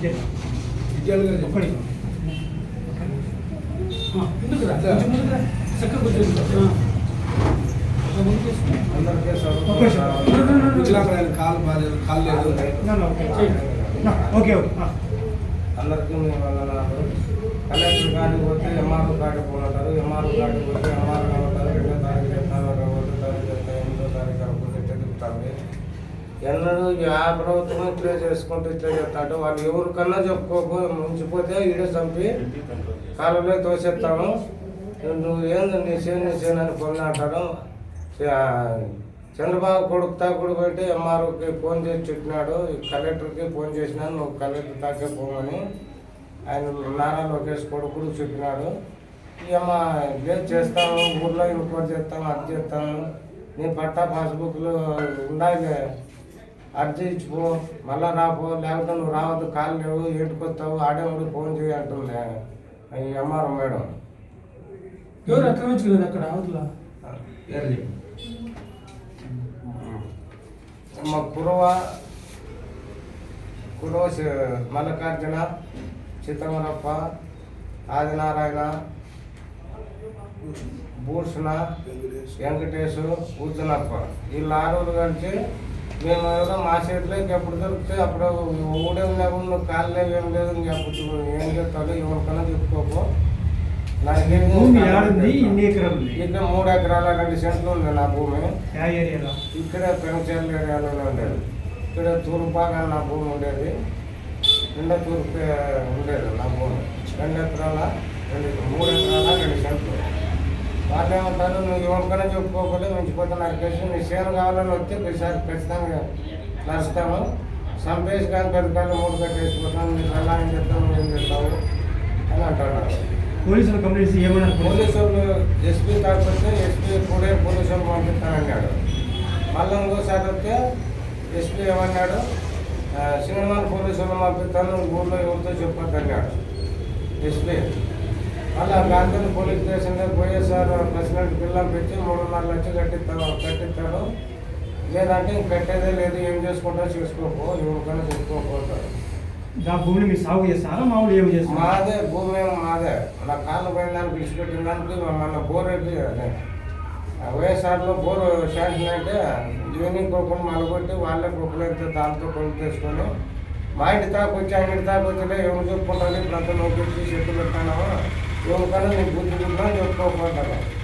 డీటెయిల్గా చెప్పు. ఒక్కడి ముందుకు రా అట్లా. కొంచెం ముందుకు రా చక్కగా కూర్చో ముందుకు చేసుకో. అందరికీ ఒక్క నిమిషం. వికలాంగుడు ఆయన కాలు బాగాలేదు కాలు లేదు నా, నా, ఓకే చెయ్యి. నా, ఓకే ఓకే ఆ. అందరికీ మీ వందనాలు కలెక్టర్ గారికి పోతే ఎంఆర్ఓ గారికి పోనంటారు ఎంఆర్ఓ గారికి పోతే ఎంఆర్ఓ ఎన్నడూ ఆ ప్రభుత్వం ఇట్లే చేసుకుంటూ ఇట్లే చెప్తాడు వాళ్ళు ఎవరికన్నా చెప్పుకోకు ముంచిపోతే ఈడే చంపి కాలంలో తోసేస్తాము. నువ్వు ఏంది నీ చేను నీ చేను అని కొన్ని అంటాడు. చంద్రబాబు కొడుకు తాకుడు పెట్టి ఎంఆర్ఓకి ఫోన్ చేసి చెప్పినాడు. కలెక్టర్కి ఫోన్ చేసినా నువ్వు కలెక్టర్ తాకే పోమని ఆయన నారా లోకేష్ కొడుకుడు చెప్పినాడు. ఇక లేదు చేస్తాము ఊర్లో ఇంకోటి చేస్తాము అది చేస్తాము. నీ పట్టా పాస్బుక్లు ఉండాలి అర్జీ ఇచ్చిపో మళ్ళా రాపో లేకపోతే నువ్వు రావద్దు కాలు లేవు ఏటుకొస్తావు ఆడే ఉండి ఫోన్ చేయి అంటుంది ఈ ఎంఆర్ఓ మేడం. ఎవరు ఆక్రమించలేదు అక్కడ అవతల? మా కురవ కురవ మల్లికార్జున చిత్తమరప్ప ఆదినారాయణ భూషణ వెంకటేశు ఉజ్జనప్ప వీళ్ళు ఆరుగురు కలిసి మేము ఏదో మా చేతిలోకి ఎప్పుడు దొరికితే అప్పుడు ఊడేం లేకుండా కాళ్ళు లేవు ఏం లేదు ఇంకెప్పుడు ఏం చెప్తాడు ఎవరికైనా చెప్పుకోకు ఇక్కడ మూడు ఎకరాల రెండు సెంట్లు ఉంది నా భూమి. ఏరియాలో? ఇక్కడ పెనచర్ల ఏరియాలోనే ఉండేది. ఇక్కడ తూర్పు భాగాన నా భూమి ఉండేది. రెండో తూర్పు ఉండేది నా భూమి. రెండు ఎకరాల రెండు మూడు ఎకరాల వాళ్ళు ఏమంటారు నువ్వు ఎవరికైనా చెప్పుకోకపోతే మించిపోతే నాకు కేసు నీ చేను కావాలని వస్తే ఈసారి ఖచ్చితంగా నడుస్తాము. సంపేసి కానీ పెద్దకాళ్ళు మూడు కట్టేసుకుంటాను నీకు ఎలా ఏం చెప్తాను నువ్వు ఏం చెప్తావు అని అంటున్నారు. పోలీసులు కంప్లైంట్ ఏమన్నారు? పోలీసు వాళ్ళు ఎస్పీ కాకపోతే ఎస్పీ కూడా పోలీసు వాళ్ళు పంపిస్తానన్నాడు మళ్ళీ ఇంకోసారి వస్తే ఎస్పీ ఏమన్నాడు? "ఆ, సినిమాలు పోలీసు వాళ్ళు పంపిస్తాను ఊళ్ళో ఎవరితో చెప్పొద్దు అన్నాడు ఎస్పీ. మళ్ళీ గాంధీ పోలీస్ స్టేషన్లో పోయేసారు. ప్రెసిడెంట్ పిల్లలు పెట్టి మూడున్నర లక్షలు కట్టిస్తాడు కట్టిస్తాడు. లేదంటే ఇంక కట్టేదే లేదు. ఏం చేసుకుంటా చేసుకోపో ఎవరికైనా చెప్పుకోకపోతాడు ఆ భూమిని మీరు సాగు చేస్తారా? మామూలు ఏమి చేస్తారా? మాదే భూమి ఏమో మాదే. నా కాళ్ళు పోయిన దానికి విడిచిపెట్టిన దానికి మన బోర్ అయితే వైఎస్ఆర్లో బోర్ శాంక్షన్ అంటే ఈవినింగ్ కొడుకుని మలగొట్టి వాళ్ళే కొడుకులు అయితే దాంతో కొనుక్కు తెచ్చుకొని మా ఇంటి తాకు వచ్చి ఆయన ఇంటి తాకు వచ్చి ఎవరు చెప్పుకుంటాను ఇప్పుడు అంతా वो करने बुद्धि जो तो करना